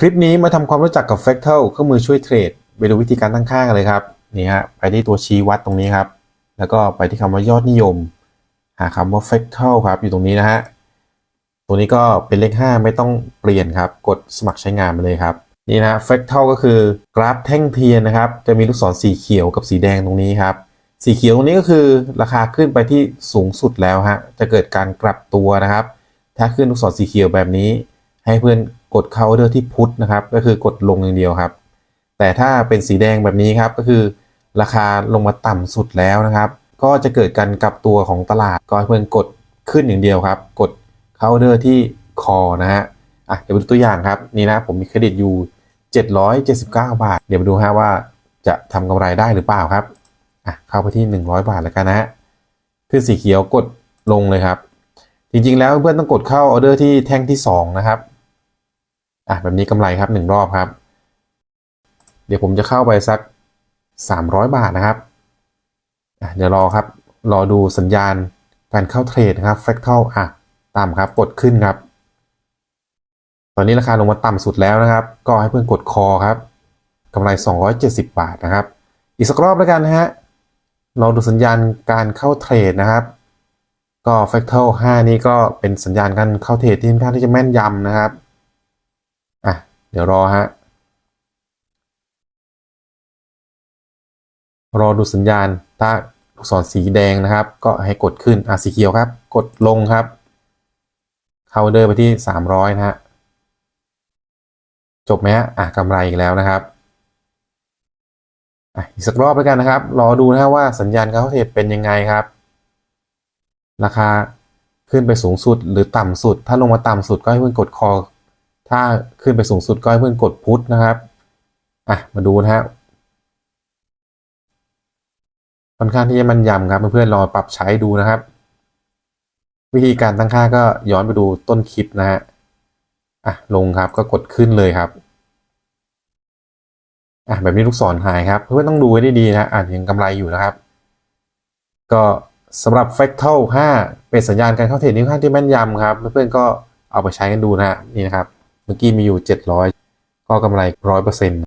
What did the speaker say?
คลิปนี้มาทำความรู้จักกับ Fractal เครื่องมือช่วยเทรดไปดูวิธีการตั้งค่ากันเลยครับนี่ฮะไปที่ตัวชี้วัดตรงนี้ครับ แล้วก็ไปที่คำว่ายอดนิยม หาคำว่า Fractal ครับ อยู่ตรงนี้นะฮะตัวนี้ก็เป็นเลข 5 ไม่ต้องเปลี่ยนครับ กดสมัครใช้งานมาเลยครับนี่นะฮะ Fractal ก็คือกราฟแท่งเทียนนะครับ จะมีลูกศรสีเขียวกับสีแดงตรงนี้ครับ สีเขียวตรงนี้ก็คือราคาขึ้นไปที่สูงสุดแล้วฮะจะเกิดการกลับตัวนะครับ ถ้าขึ้นลูกศรสีเขียวแบบนี้ให้เพื่อน กดเข้าเดอร์ที่พุทนะครับ ก็คือกดลงอย่างเดียวครับ แต่ถ้าเป็นสีแดงแบบนี้ครับก็คือ ราคาลงมาต่ำสุดแล้วนะครับ ก็จะเกิดการกลับตัวของตลาดก็ให้เพื่อนกดขึ้นอย่างเดียวครับ กดเข้าเดอร์ที่คอนะฮะอะเดี๋ยวดูตัวอย่างครับนี่นะผมมีเครดิตอยู่ 779 บาท เดี๋ยวมาดูฮะว่าจะทำกำไรได้หรือเปล่าครับอะเข้าไปที่ 100 บาทแล้วกันนะฮะขึ้นสีเขียวกดลงเลยครับ จริงๆแล้วเพื่อนต้องกดเข้าออเดอร์ที่แท่งที่ 2 นะครับ อะแบบนี้กำไรครับ 1 รอบครับ เดี๋ยวผมจะเข้าไปสัก 300 บาทนะครับอะเดี๋ยวรอครับ รอดูสัญญาณการเข้าเทรดนะครับ fractal อะต่ำครับกดขึ้นครับ ตอนนี้ราคาลงมาต่ำสุดแล้วนะครับ ก็ให้เพื่อนกดคอครับกำไร 270 บาทนะครับ อีกสักรอบแล้วกันนะฮะลอดูสัญญาณการเข้าเทรดนะครับ ก็ fractal 5นี่ก็เป็นสัญญาณการเข้าเทรดที่ค่อนข้างที่จะแม่นยำนะครับ เดี๋ยวรอฮะ รอดูสัญญาณ ถ้าลูกศรสีแดงนะครับ ก็ให้กดขึ้น อะสีเขียวครับ กดลงครับ เข้าเดอร์ไปที่ 300 นะฮะ จบไหมฮะ อะกำไรอีกแล้วนะครับ อะอีกสักรอบแล้วกันนะครับ รอดูนะฮะว่าสัญญาณการเข้าเทรดเป็นยังไงครับ ราคาขึ้นไปสูงสุดหรือต่ำสุด ถ้าลงมาต่ำสุดก็ให้เพื่อนกดคอ ถ้าขึ้นไปสูงสุดก็ให้เพื่อนกดพุทนะครับ อะ มาดูนะฮะค่อนข้างที่จะมันยำครับเพื่อนๆลองปรับใช้ดูนะครับ วิธีการตั้งค่าก็ย้อนไปดูต้นคลิปนะฮะอะลงครับก็กดขึ้นเลยครับอะแบบนี้ลูกศรหายครับเพื่อนๆต้องดูให้ดีๆนะอะยังกำไรอยู่นะครับ ก็สำหรับ f a c t a l 5 เป็นสัญญาณการเข้าเทรดที่ค่อนข้างที่แม่นยำครับ เพื่อนๆก็เอาไปใช้กันดูนะฮะนี่นะครับ เมื่อกี้มีอยู่ 700 ก็กำไร 100%